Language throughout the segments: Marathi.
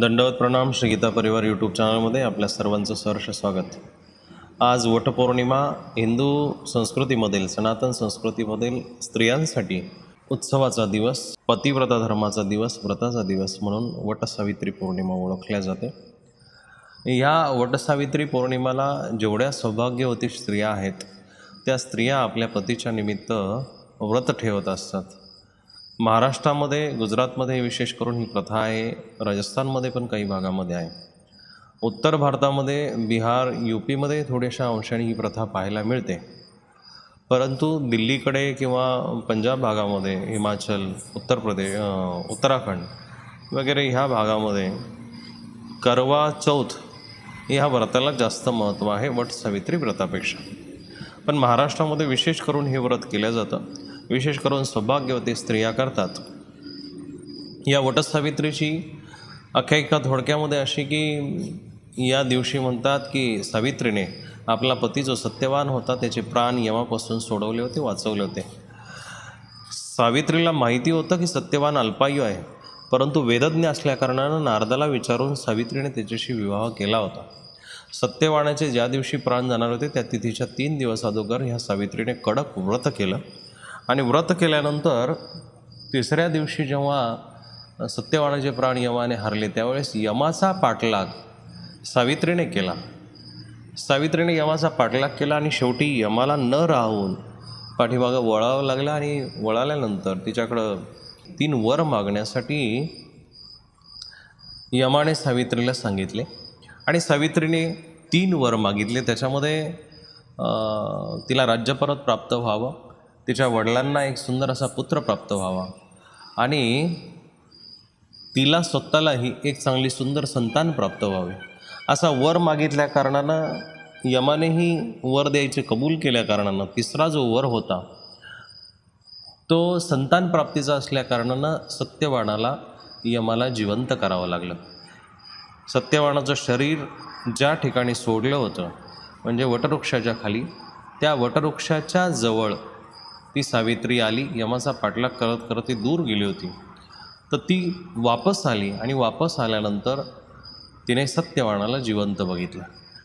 दंडवत प्रणाम श्री गीता परिवार यूट्यूब चॅनलमध्ये आपल्या सर्वांचं सहर्ष स्वागत. आज वटपौर्णिमा हिंदू संस्कृतीमधील सनातन संस्कृतीमधील स्त्रियांसाठी उत्सवाचा दिवस पतिव्रता धर्माचा दिवस व्रताचा दिवस म्हणून वटसावित्री पौर्णिमा ओळखल्या जाते. या वटसावित्री पौर्णिमाला जेवढ्या सौभाग्यवती स्त्रिया आहेत त्या स्त्रिया आपल्या पतीच्या निमित्त व्रत ठेवत असतात. महाराष्ट्रामध्ये गुजरातमध्ये विशेष करून ही प्रथा आहे. राजस्थानमध्ये पण काही भागामध्ये आहे. उत्तर भारतामध्ये बिहार यू पीमध्ये थोड्याशा अंशाने ही प्रथा पाहायला मिळते. परंतु दिल्लीकडे किंवा पंजाब भागामध्ये हिमाचल उत्तर प्रदेश उत्तराखंड वगैरे ह्या भागामध्ये करवा चौथ ह्या व्रताला जास्त महत्त्व आहे वट सावित्री व्रतापेक्षा. पण महाराष्ट्रामध्ये विशेष करून हे व्रत केलं जातं. विशेष करून सौभाग्यवती स्त्रिया करतात. या वटसावित्रीची अख्यायिका थोडक्यामध्ये अशी की या दिवशी म्हणतात की सावित्रीने आपला पती जो सत्यवान होता त्याचे प्राण यमापासून सोडवले होते वाचवले होते. सावित्रीला माहिती होतं की सत्यवान अल्पायू आहे परंतु वेदज्ञ असल्याकारणानं नारदाला विचारून सावित्रीने त्याच्याशी विवाह केला होता. सत्यवानाचे ज्या दिवशी प्राण जाणार होते त्या तिथीच्या तीन दिवस अगोदर ह्या सावित्रीने कडक व्रत केलं. आणि व्रत केल्यानंतर तिसऱ्या दिवशी जेव्हा सत्यवानाचे प्राण यमाने हरले त्यावेळेस यमाचा पाठलाग सावित्रीने केला. सावित्रीने यमाचा पाठलाग केला आणि शेवटी यमाला न राहून पाठीमागं वळावं लागलं आणि वळाल्यानंतर तिच्याकडं तीन वर मागण्यासाठी यमाने सावित्रीला सांगितले आणि सावित्रीने तीन वर मागितले. त्याच्यामध्ये तिला राज्य परत प्राप्त व्हावं. तिच्या वडिलांना एक सुंदर असा पुत्र प्राप्त व्हावा. आणि तिला स्वतःलाही एक चांगली सुंदर संतान प्राप्त व्हावे. असा वर मागितल्या कारणानं यमानेही वर द्यायचे कबूल केल्या कारणानं तिसरा जो वर होता तो संतान प्राप्तीचा असल्या कारणानं सत्यवाणाला यमाला जिवंत करावं लागलं. सत्यवाणाचं शरीर ज्या ठिकाणी सोडलं होतं म्हणजे वटवृक्षाच्या खाली त्या वटवृक्षाच्या जवळ ती सावित्री आली यमाचा पाठलाग करत करत ती दूर गेली होती. तर ती वापस आली आणि वापस आल्यानंतर तिने सत्यवानाला जिवंत बघितलं.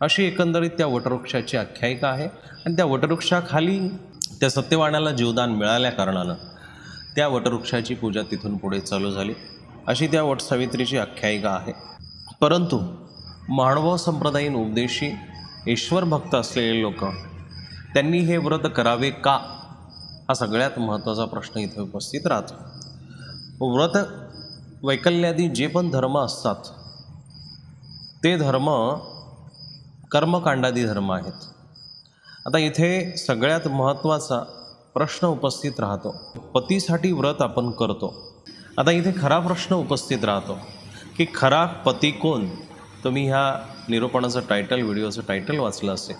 अशी एकंदरीत त्या वटवृक्षाची आख्यायिका आहे आणि त्या वटवृक्षाखाली त्या सत्यवानाला जीवदान मिळाल्या कारणानं त्या वटवृक्षाची पूजा तिथून पुढे चालू झाली. अशी त्या वटसावित्रीची आख्यायिका आहे. परंतु मानव संप्रदायीन उपदेशी ईश्वर भक्त असलेले लोक त्यांनी हे व्रत करावे का? हा सगळ्यात महत्त्वाचा प्रश्न इथे उपस्थित राहतो. व्रत वैकल्यादी जे पण धर्म असतात ते धर्म कर्मकांडादी धर्म आहेत. आता इथे सगळ्यात महत्त्वाचा प्रश्न उपस्थित राहतो. पतीसाठी व्रत आपण करतो. आता इथे खरा प्रश्न उपस्थित राहतो की खरा पती कोण? तुम्ही ह्या निरूपणाचं टायटल व्हिडिओचं टायटल वाचलं असेल.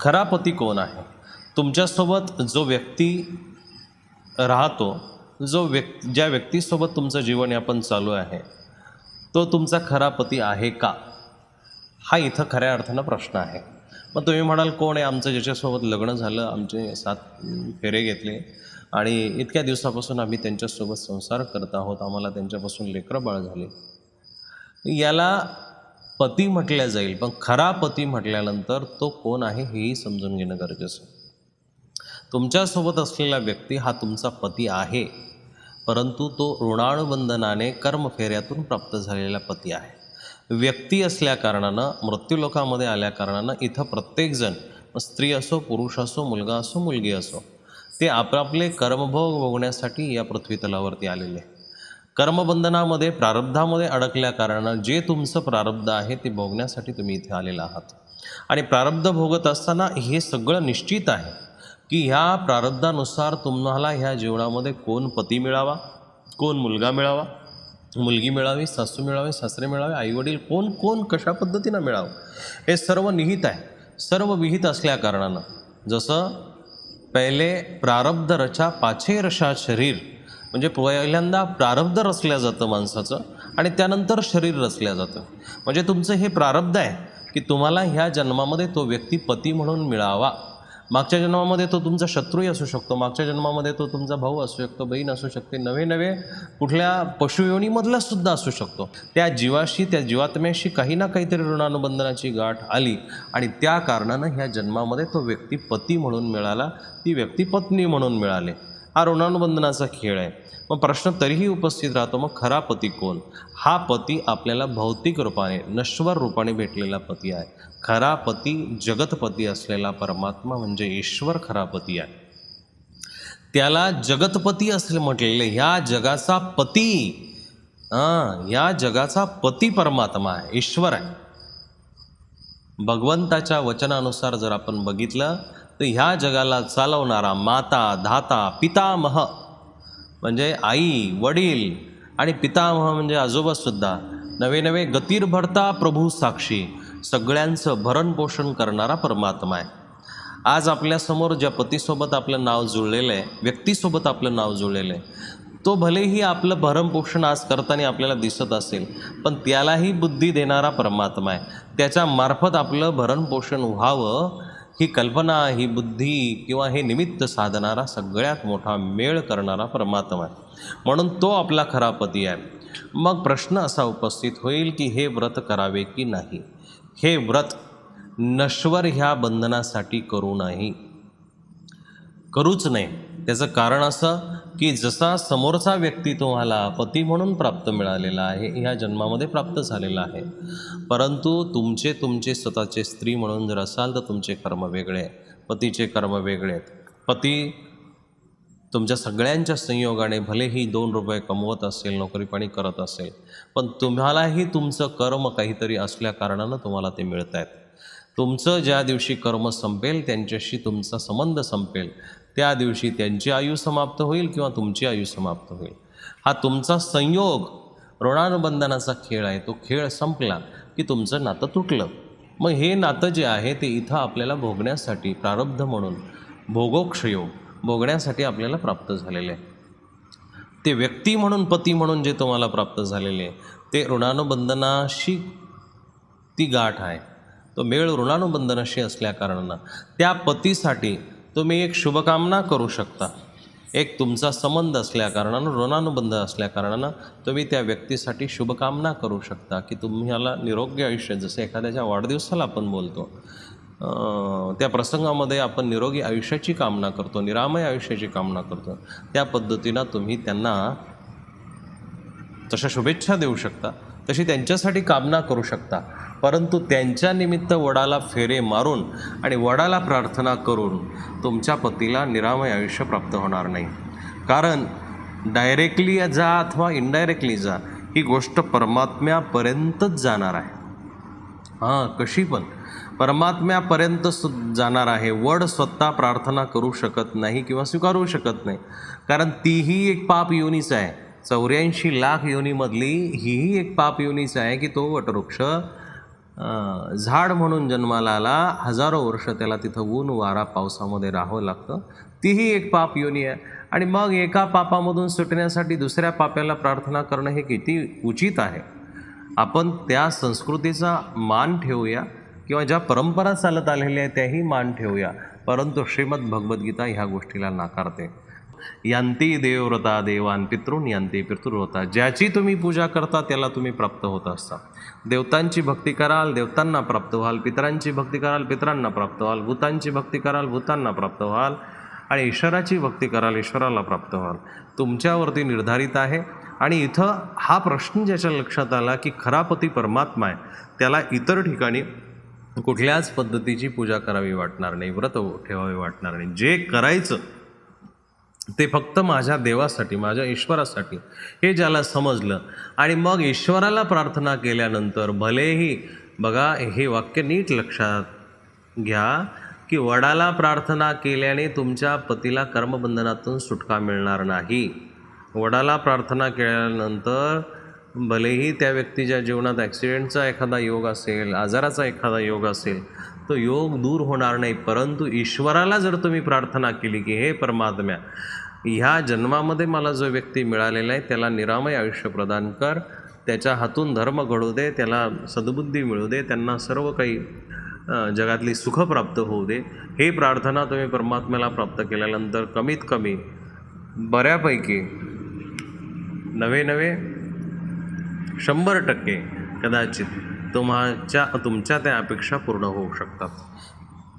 खरा पती कोण आहे? तुमच्यासोबत जो व्यक्ती राहतो जो व्यक् ज्या व्यक्तीसोबत तुमचं जीवनयापन चालू आहे तो तुमचा खरा पती आहे का? हा इथं खऱ्या अर्थानं प्रश्न आहे. मग तुम्ही म्हणाल कोण आहे? आमचं ज्याच्यासोबत लग्न झालं आमचे सात फेरे घेतले आणि इतक्या दिवसापासून आम्ही त्यांच्यासोबत संसार करत आहोत आम्हाला त्यांच्यापासून लेकरं बाळ झाले. याला पती म्हटल्या जाईल पण खरा पती म्हटल्यानंतर तो कोण आहे हेही समजून घेणं गरजेचं आहे. तुमच्यासोबत असलेला व्यक्ती हा तुमचा पती आहे. परंतु तो ऋणाणुबंधनाने कर्मफेऱ्यातून प्राप्त झालेला पती आहे. व्यक्ती असल्या कारणानं मृत्यूलोकामध्ये आल्या कारणानं इथं प्रत्येकजण स्त्री असो पुरुष असो मुलगा असो मुलगी असो ते आपापले कर्मभोग भोगण्यासाठी या पृथ्वी तलावरती आलेले. कर्मबंधनामध्ये प्रारब्धामध्ये अडकल्या कारणानं जे तुमचं प्रारब्ध आहे ते भोगण्यासाठी तुम्ही इथे आलेला आहात. आणि प्रारब्ध भोगत असताना हे सगळं निश्चित आहे. की ह्या प्रारब्धानुसार तुम्हाला ह्या जीवनामध्ये कोण पती मिळावा? कोण मुलगा मिळावा? मुलगी मिळावी सासू मिळावे सासरे मिळावे आईवडील कोण कोण कशा पद्धतीनं मिळावं? हे सर्व निहित आहे. सर्व विहित असल्या कारणानं. जसं पहिले प्रारब्ध रचा पाछे रशा शरीर म्हणजे पहिल्यांदा प्रारब्ध रचल्या जातं माणसाचं आणि त्यानंतर शरीर रचल्या जातं. म्हणजे तुमचं हे प्रारब्ध आहे की तुम्हाला ह्या जन्मामध्ये तो व्यक्ती पती म्हणून मिळावा. मागच्या जन्मामध्ये तो तुमचा शत्रूही असू शकतो. मागच्या जन्मामध्ये तो तुमचा भाऊ असू शकतो बहीण असू शकते नवे नवे कुठल्या पशुयोनीमधला सुद्धा असू शकतो. त्या जीवाशी त्या जीवात्म्याशी काही ना काहीतरी ऋणानुबंधनाची गाठ आली आणि त्या कारणानं ह्या जन्मामध्ये तो व्यक्ती पती म्हणून मिळाला. ती व्यक्ती पत्नी म्हणून मिळाले. हा ऋणानुबंधनाचा खेळ आहे. मग प्रश्न तरीही उपस्थित राहतो मग खरा पती कोण? हा पती आपल्याला भौतिक रूपाने नश्वर रूपाने भेटलेला पती आहे. खरा पती जगतपती असलेला परमात्मा म्हणजे ईश्वर खरा पती आहे. त्याला जगतपती असले म्हटलेले ह्या जगाचा पती हां या जगाचा पती परमात्मा आहे ईश्वर आहे. भगवंताच्या वचनानुसार जर आपण बघितलं तर ह्या जगाला चालवणारा माता धाता पितामह म्हणजे आई वडील आणि पितामह म्हणजे आजोबासुद्धा नवे नवे गतीर भरता प्रभू साक्षी सगळ्यांचं भरणपोषण करणारा परमात्मा आहे. आज आपल्यासमोर ज्या पतीसोबत आपलं नाव जुळलेलं आहे व्यक्तीसोबत आपलं नाव जुळलेलं आहे तो भलेही आपलं भरणपोषण आज करताना आपल्याला दिसत असेल पण त्यालाही बुद्धी देणारा परमात्मा आहे. त्याच्यामार्फत आपलं भरणपोषण व्हावं ही कल्पना ही बुद्धी किंवा हे निमित्त साधणारा सगळ्यात मोठा मेळ करणारा परमात्मा आहे. म्हणून तो आपला खरा पती आहे. मग प्रश्न असा उपस्थित होईल की हे व्रत करावे की नाही? हे व्रत नश्वर ह्या बंधनासाठी करू नाही. करूच नाही. त्याचं कारण असं की जसा समोरचा व्यक्ती तुम्हाला पती म्हणून प्राप्त मिळालेला आहे ह्या जन्मामध्ये प्राप्त झालेला आहे. परंतु तुमचे तुमचे स्वतःचे स्त्री म्हणून जर असाल तर तुमचे कर्म वेगळे पतीचे कर्म वेगळे आहेत. पती तुमच्या सगळ्यांच्या संयोगाने भलेही दोन रुपये कमवत असेल नोकरीपाणी करत असेल पण तुम्हालाही तुमचं कर्म काहीतरी असल्या कारणानं तुम्हाला ते मिळत आहेत तुमचं ज्या दिवशी कर्म संपेल त्यांच्याशी तुमचा संबंध संपेल त्या दिवशी त्यांची आयु समाप्त होईल किंवा तुमची आयु समाप्त होईल. हा तुमचा संयोग ऋणानुबंधनाचा खेळ आहे. तो खेळ संपला की तुमचं नातं तुटलं. मग हे नातं जे आहे ते इथं आपल्याला भोगण्यासाठी प्रारब्ध म्हणून भोगोक्षयोग भोगण्यासाठी आपल्याला प्राप्त झालेले आहे. ते व्यक्ती म्हणून पती म्हणून जे तुम्हाला प्राप्त झालेले आहे ते ऋणानुबंधनाशी ती गाठ आहे. तो मेळ ऋणानुबंधनाशी असल्याकारणानं त्या पतीसाठी तुम्ही एक शुभकामना करू शकता. एक तुमचा संबंध असल्याकारणानं ऋणानुबंध असल्याकारणानं तुम्ही त्या व्यक्तीसाठी शुभकामना करू शकता की तुम्हाला निरोगी आयुष्य जसं एखाद्याच्या वाढदिवसाला आपण बोलतो त्या प्रसंगामध्ये आपण निरोगी आयुष्याची कामना करतो निरामय आयुष्याची कामना करतो. त्या पद्धतीनं तुम्ही त्यांना तशा शुभेच्छा देऊ शकता तशी त्यांच्यासाठी कामना करू शकता. परंतु त्यांच्या निमित्त वडाला फेरे मारून आणि वडाला प्रार्थना करून तुमच्या पतीला निरामय आयुष्य प्राप्त होणार नाही. कारण डायरेक्टली जा अथवा इनडायरेक्टली जा ही गोष्ट परमात्म्यापर्यंतच जाणार आहे. हां कशी पण. परमात्म्यापर्यंत सु जाणार आहे. वड स्वतः प्रार्थना करू शकत नाही किंवा स्वीकारू शकत नाही. कारण तीही एक पाप योनीच आहे. चौऱ्याऐंशी लाख योनीमधली हीही एक पाप योनीच आहे की तो वटवृक्ष झाड म्हणून जन्माला आला. हजारो वर्ष त्याला तिथं ऊन वारा पावसामध्ये राहावं लागतं. तीही एक पाप योनी आहे. आणि मग एका पापामधून सुटण्यासाठी दुसऱ्या पाप्याला प्रार्थना करणं हे किती उचित आहे? आपण त्या संस्कृतीचा मान ठेवूया किंवा ज्या परंपरा चालत आलेल्या आहेत त्याही मान ठेवूया. परंतु श्रीमद भगवद्गीता ह्या गोष्टीला नाकारते. यांती देवव्रता देवान पितृन यांती पितृव्रता. ज्याची तुम्ही पूजा करता त्याला तुम्ही प्राप्त होत असता. देवतांची भक्ती कराल देवतांना प्राप्त व्हाल. पितरांची भक्ती कराल पितरांना प्राप्त व्हाल. भूतांची भक्ती कराल भूतांना प्राप्त व्हाल. आणि ईश्वराची भक्ती कराल ईश्वराला प्राप्त व्हाल. तुमच्यावरती निर्धारित आहे. आणि इथं हा प्रश्न ज्याच्या लक्षात आला की खरा पती परमात्मा आहे त्याला इतर ठिकाणी कुठल्याच पद्धतीची पूजा करावी वाटणार नाही व्रत ठेवावी वाटणार नाही. जे करायचं ते फक्त माझ्या देवासाठी माझ्या ईश्वरासाठी हे ज्याला समजलं. आणि मग ईश्वराला प्रार्थना केल्यानंतर भलेही बघा हे वाक्य नीट लक्षात घ्या की वडाला प्रार्थना केल्याने तुमच्या पतीला कर्मबंधनातून सुटका मिळणार नाही. वडाला प्रार्थना केल्यानंतर भलेही त्या व्यक्तीच्या जीवनात ॲक्सिडेंटचा एखादा योग असेल आजाराचा एखादा योग असेल तो योग दूर होणार नाही परंतु ईश्वराला जर तुम्ही प्रार्थना केली की हे परमात्म्या ह्या जन्मामध्ये मला जो व्यक्ती मिळालेला आहे त्याला निरामय आयुष्य प्रदान कर त्याच्या हातून धर्म घडू दे त्याला सद्बुद्धी मिळू दे त्यांना सर्व काही जगातली सुख प्राप्त होऊ दे. हे प्रार्थना तुम्ही परमात्म्याला प्राप्त केल्यानंतर कमीत कमी बऱ्यापैकी नवे नवे शंभर टक्के कदाचित तुम्हाच्या तुमच्या त्या अपेक्षा पूर्ण होऊ शकतात.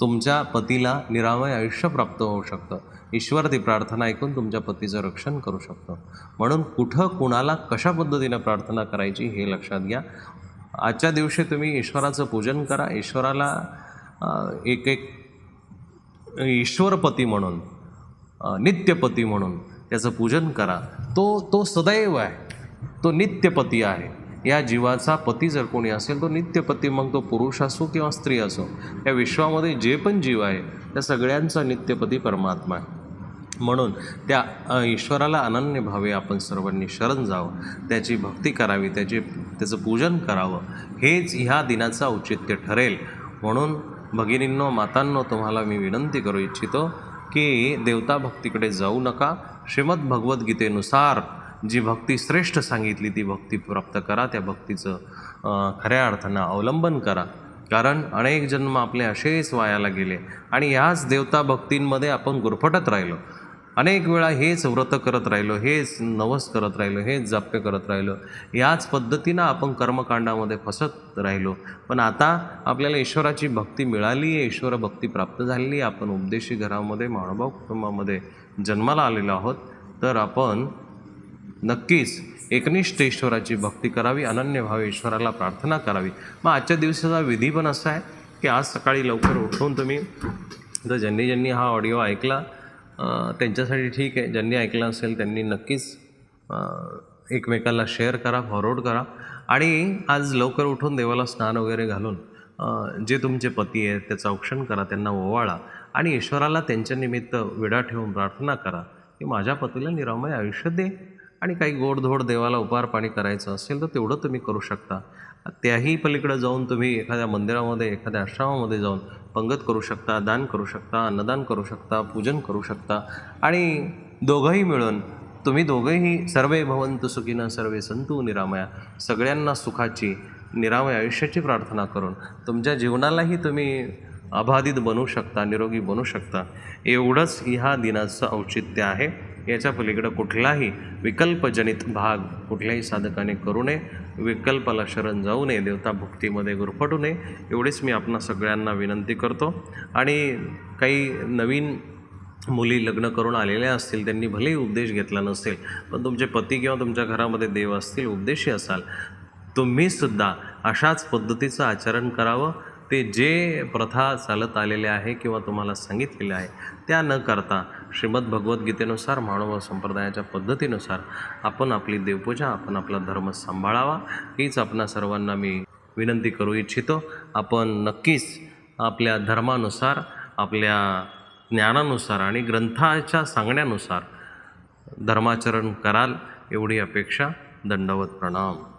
तुमच्या पतीला निरामय आयुष्य प्राप्त होऊ शकतं. ईश्वर ती प्रार्थना ऐकून तुमच्या पतीचं रक्षण करू शकतो. म्हणून कुठं कुणाला कशा पद्धतीनं प्रार्थना करायची हे लक्षात घ्या. आजच्या दिवशी तुम्ही ईश्वराचं पूजन करा. ईश्वराला एक एक ईश्वरपती म्हणून नित्यपती म्हणून त्याचं पूजन करा. तो तो सदैव आहे. तो नित्यपती आहे. या जीवाचा पती जर कोणी असेल तो नित्यपती मग तो पुरुष असो किंवा स्त्री असो या विश्वामध्ये जे पण जीव आहे त्या सगळ्यांचा नित्यपती परमात्मा आहे. म्हणून त्या ईश्वराला अनन्य भावे आपण सर्वांनी शरण जावं त्याची भक्ती करावी त्याचे त्याचं पूजन करावं हेच ह्या दिनाचं औचित्य ठरेल. म्हणून भगिनींनो मातांनो तुम्हाला मी विनंती करू इच्छितो की देवता भक्तीकडे जाऊ नका. श्रीमद भगवद्गीतेनुसार जी भक्ती श्रेष्ठ सांगितली ती भक्ती प्राप्त करा त्या भक्तीचं खऱ्या अर्थानं अवलंबन करा. कारण अनेक जन्म आपले असेच वायाला गेले आणि ह्याच देवता भक्तींमध्ये आपण गुरफटत राहिलो. अनेक वेळा हेच व्रत करत राहिलो हेच नवस करत राहिलो हेच जाप्य करत राहिलो. याच पद्धतीनं आपण कर्मकांडामध्ये फसत राहिलो. पण आता आपल्याला ईश्वराची भक्ती मिळाली आहे ईश्वर भक्ती प्राप्त झालेली आहे. आपण उपदेशी घरामध्ये माणोबा कुटुंबामध्ये जन्माला आलेलो आहोत. तर आपण नक्कीच. एकनिष्ठ ईश्वराची भक्ती करावी अनन्य भावे ईश्वराला प्रार्थना करावी. मग आजच्या दिवसाचा विधी पण असा आहे की आज सकाळी लवकर उठून तुम्ही तर ज्यांनी ज्यांनी हा ऑडिओ ऐकला त्यांच्यासाठी ठीक आहे. ज्यांनी ऐकला असेल त्यांनी नक्कीच एकमेकाला शेअर करा फॉरवर्ड करा. आणि आज लवकर उठून देवाला स्नान वगैरे घालून जे तुमचे पती आहेत त्याचं औक्षण करा त्यांना ओवाळा आणि ईश्वराला त्यांच्या निमित्त विडा ठेवून प्रार्थना करा की माझ्या पतीला निरामय आयुष्य दे. आणि काही गोडधोड देवाला उपहार पाणी करायचं असेल तर तेवढं तुम्ही करू शकता. त्याही पलीकडे जाऊन तुम्ही एखाद्या मंदिरामध्ये एखाद्या आश्रमामध्ये जाऊन पंगत करू शकता दान करू शकता अन्नदान करू शकता पूजन करू शकता आणि दोघंही मिळून तुम्ही दोघंही सर्वे भवंतु सुखीनं सर्वे संतू निरामया सगळ्यांना सुखाची निरामय आयुष्याची प्रार्थना करून तुमच्या जीवनालाही तुम्ही अबाधित बनवू शकता निरोगी बनू शकता. एवढंच ह्या दिनाचं औचित्य आहे. याच्या पलीकडं कुठलाही विकल्पजनित भाग कुठल्याही साधकाने करू नये विकल्पाला शरण जाऊ नये देवता भक्तीमध्ये गुरफटू नये एवढीच मी आपणा सगळ्यांना विनंती करतो. आणि काही नवीन मुली लग्न करून आलेल्या असतील त्यांनी भलेही उपदेश घेतला नसेल पण तुमचे पती किंवा तुमच्या घरामध्ये देव असतील उपदेशी असाल तुम्हीसुद्धा अशाच पद्धतीचं आचरण करावं. ते जे प्रथा चालत आलेल्या आहे किंवा तुम्हाला सांगितलेल्या आहे त्या न करता श्रीमद भगवद्गीतेनुसार मानव संप्रदायाच्या पद्धतीनुसार आपण आपली देवपूजा आपण आपला धर्म सांभाळावा हीच आपणा सर्वांना मी विनंती करू इच्छितो. आपण नक्कीच आपल्या धर्मानुसार आपल्या ज्ञानानुसार आणि ग्रंथाच्या सांगण्यानुसार धर्माचरण कराल एवढी अपेक्षा दंडवत प्रणाम.